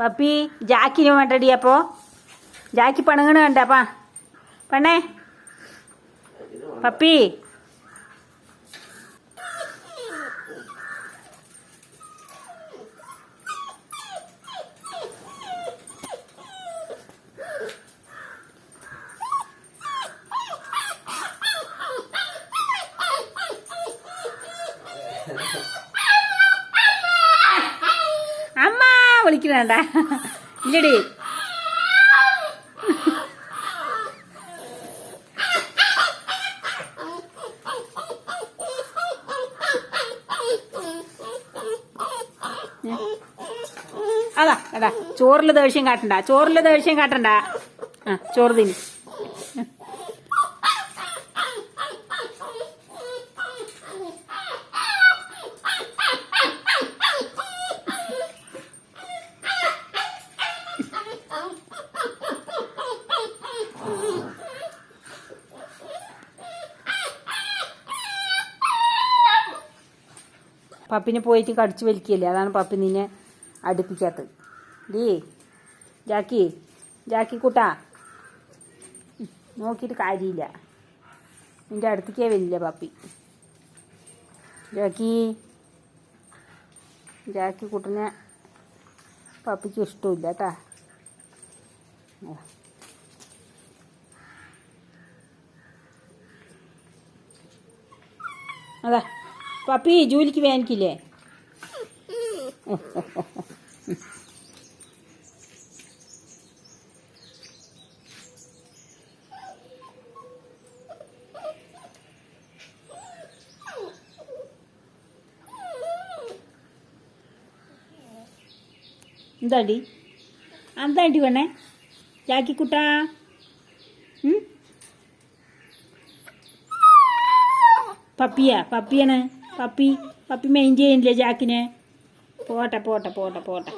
Puppy ജാക്കിന് വേണ്ടടി അപ്പോ. ജാക്കി പണങ്ങണ കണ്ടപ്പാ പെണ്ണേ. Puppy. അമ്മ വിളിക്കണണ്ട ഇല്ലടി. അതാ അതാ. ചോറിൽ ദേഷ്യം കാട്ടണ്ട. ചോറിൽ ദേഷ്യം കാട്ടണ്ട. ആ ചോറ് തിനി പപ്പിനെ പോയിട്ട് കടിച്ചു വലിക്കില്ലേ? അതാണ് പപ്പി നിന്നെ അടുപ്പിക്കാത്തത്. ഡീ ജാക്കി ജാക്കി കൂട്ടാ. നോക്കിയിട്ട് കാര്യമില്ല. നിന്റെ അടുത്തേക്കേ വരില്ല പപ്പി. ജാക്കി ജാക്കി കുട്ടനെ പപ്പിക്ക് ഇഷ്ടമില്ല കേട്ടാ. അതാ. പപ്പി ജോലിക്ക് വേനിക്കില്ലേ എന്താടി? എന്താണ്ടി വേണേ ചാക്കിക്കുട്ടാ പപ്പിയാ? പപ്പിയാണ്? പപ്പി പപ്പി മെയിൻ ചെയ്യുന്നില്ലേ ജാക്കിനെ? പോട്ടെ പോട്ടെ പോട്ടെ പോട്ടെ.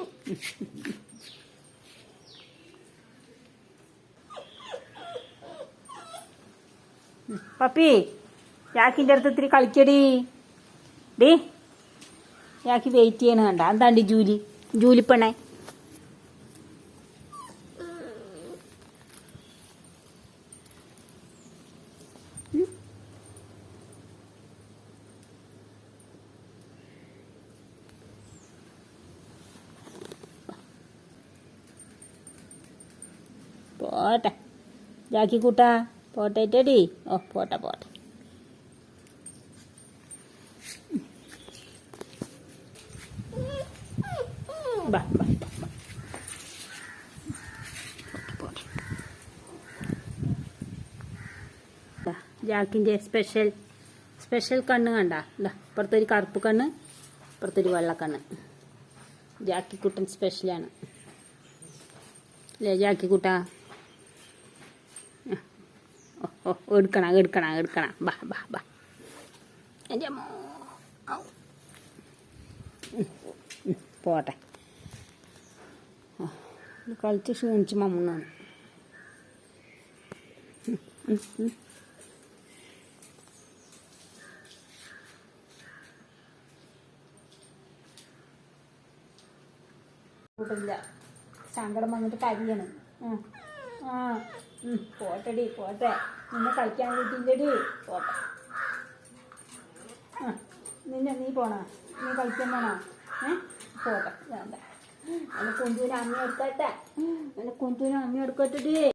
പപ്പി ജാക്കിന്റെ അടുത്ത് ഇത്തിരി കളിക്കടി. ഡി ജാക്കി വെയിറ്റ് ചെയ്യണ കണ്ട. എന്താണ്ട് ജൂലി? ജൂലിപ്പെണ്ണേ. പോട്ടെ. ജാക്കി കൂട്ടാ പോട്ടേറ്റടി ഓ പോട്ടെ പോട്ടെ. ബാ ബാ ജാക്കിന്റെ സ്പെഷ്യൽ സ്പെഷ്യൽ കണ്ണ് കണ്ട. ഇതാ ഇപ്പുറത്തൊരു കറുപ്പ് കണ്ണ് ഇപ്പുറത്തൊരു വെള്ളക്കണ്ണ് ജാക്കിക്കുട്ടൻ സ്പെഷ്യലാണ് അല്ലേ ജാക്കിക്കുട്ടാ? ഓ എടുക്കണ എടുക്കണം എടുക്കണം. ബാ ബാ ബാ. എന്റെ പോട്ടെ. കളിച്ച് ക്ഷീണിച്ച് മമ്മൂന്നാണ് ശങ്കടം സങ്കടം വന്നിട്ട് കരിയാണ്. ആ. ആ. പോട്ടെടി പോട്ടെ. നിന്നെ കളിക്കാൻ കിട്ടിയില്ലടി പോട്ടെ. ആ നിന്നെ നീ പോണോ? നീ കളിക്കാൻ പോണോ? ഏ പോട്ടെ വേണ്ട. എന്നെ കുഞ്ചുവിനെ അമ്മ എടുക്കട്ടെ എന്നെ കുഞ്ചുവിനെ അമ്മ എടുക്കട്ടെടി